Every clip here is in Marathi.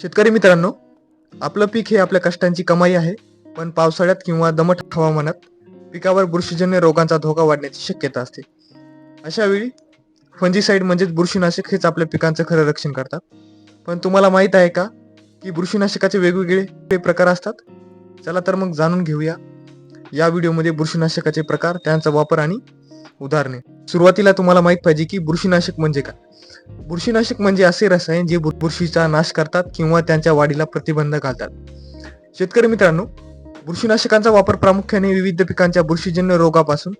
शेतकरी मित्रांनो आपलं पीक हे आपल्या कष्टांची कमाई आहे पण पावसाळ्यात किंवा दमट हवामानात पिकावर बुरशीजन्य रोगांचा धोका वाढण्याची शक्यता असते. अशा वेळी फंजीसाईड म्हणजेच बुरशीनाशक हेच आपल्या पिकांचं खरं रक्षण करतात. पण तुम्हाला माहीत आहे का की बुरशीनाशकाचे वेगवेगळे प्रकार असतात? चला तर मग जाणून घेऊया. या व्हिडिओमध्ये बुरशीनाशकाचे प्रकार त्यांचा वापर आणि उदाहरणे. सुरुवातीला तुम्हाला माहीत पाहिजे की बुरशीनाशक म्हणजे काय? बुरशीनाशक म्हणजे असे रसायन जे बुर- बुरशीचा नाश करतात किंवा त्यांच्या वाढीला प्रतिबंध घालतात. शेतकरी मित्रांनो बुरशीनाशकांचा वापर प्रामुख्याने विविध पिकांच्या बुरशीजन्य रोगापासून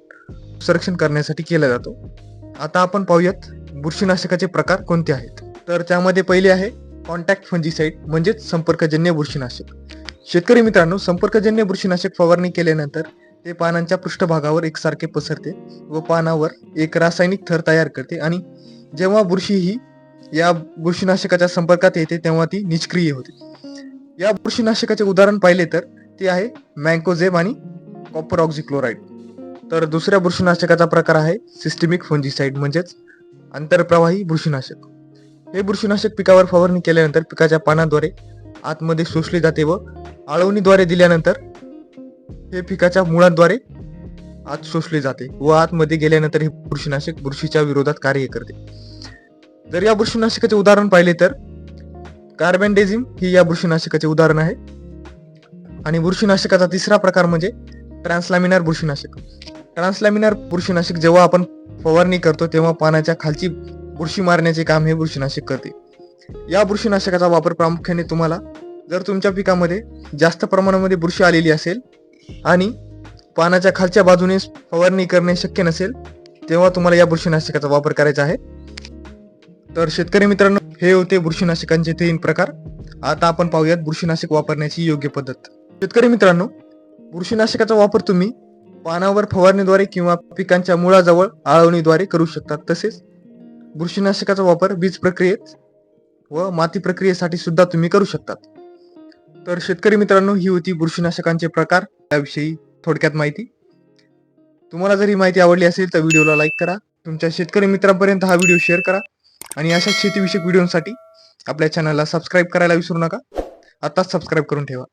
संरक्षण करण्यासाठी केला जातो. आता आपण पाहूयात बुरशीनाशकाचे प्रकार कोणते आहेत? तर त्यामध्ये पहिले आहे कॉन्टॅक्ट फंजीसाईड म्हणजेच संपर्कजन्य बुरशीनाशक. शेतकरी मित्रांनो संपर्कजन्य बुरशीनाशक फवारणी केल्यानंतर ते पानांच्या पृष्ठभागावर एकसारखे पसरते व पानावर एक रासायनिक थर तयार करते आणि जेव्हा बुरशी ही या बुरशीनाशकाच्या संपर्कात येते तेव्हा ती निष्क्रिय होते. या बुरशीनाशकाचे उदाहरण पाहिले तर ते आहे मँकोझेब आणि कॉपर ऑक्झिक्लोराईड तर दुसऱ्या बुरशीनाशकाचा प्रकार आहे सिस्टमिक फंजिसाईड म्हणजेच आंतरप्रवाही बुरशीनाशक. हे बुरशीनाशक पिकावर फवारणी केल्यानंतर पिकाच्या पानाद्वारे आतमध्ये शोषले जाते व आळवणीद्वारे दिल्यानंतर हे पिकाच्या मुळांद्वारे आत शोषले जाते व आतमध्ये गेल्यानंतर हे बुरशीनाशक बुरशीच्या विरोधात कार्य करते. जर या बुरशीनाशकाचे उदाहरण पाहिले तर कार्बेंडेझिम ही या बुरशीनाशकाचे उदाहरण आहे. आणि बुरशीनाशकाचा तिसरा प्रकार म्हणजे ट्रान्सलॅमिनार बुरशीनाशक. ट्रान्सलॅमिनार बुरशीनाशक जेव्हा आपण फवारणी करतो तेव्हा पानाच्या खालची बुरशी मारण्याचे काम हे बुरशीनाशक करते. या बुरशीनाशकाचा वापर प्रामुख्याने तुम्हाला जर तुमच्या पिकामध्ये जास्त प्रमाणामध्ये बुरशी आलेली असेल आणि पानाच्या खालच्या बाजूने फवारणी करणे शक्य नसेल तेव्हा तुम्हाला या बुरशीनाशकाचा वापर करायचा आहे. तर शेतकरी मित्रांनो हे होते बुरशीनाशकांचे तीन प्रकार. आता आपण पाहूयात बुरशीनाशक वापरण्याची योग्य पद्धत. शेतकरी मित्रांनो बुरशीनाशकाचा वापर तुम्ही पानावर फवारणीद्वारे किंवा पिकांच्या मुळाजवळ आळवणीद्वारे करू शकता. तसेच बुरशीनाशकाचा वापर बीज प्रक्रियेत व माती प्रक्रियेसाठी सुद्धा तुम्ही करू शकतात. तर शेतकरी मित्रांनो ही होती बुरशीनाशकांचे प्रकार. त्याविषयी थोडक्यात माहिती. तुम्हाला जर ही माहिती आवडली असेल तर व्हिडिओला लाईक करा. तुमच्या शेतकरी मित्रांपर्यंत हा व्हिडिओ शेअर करा. आणि अशाच शेतीविषयक व्हिडिओसाठी आपल्या चॅनलला सबस्क्राईब करायला विसरू नका. आताच सबस्क्राईब करून ठेवा.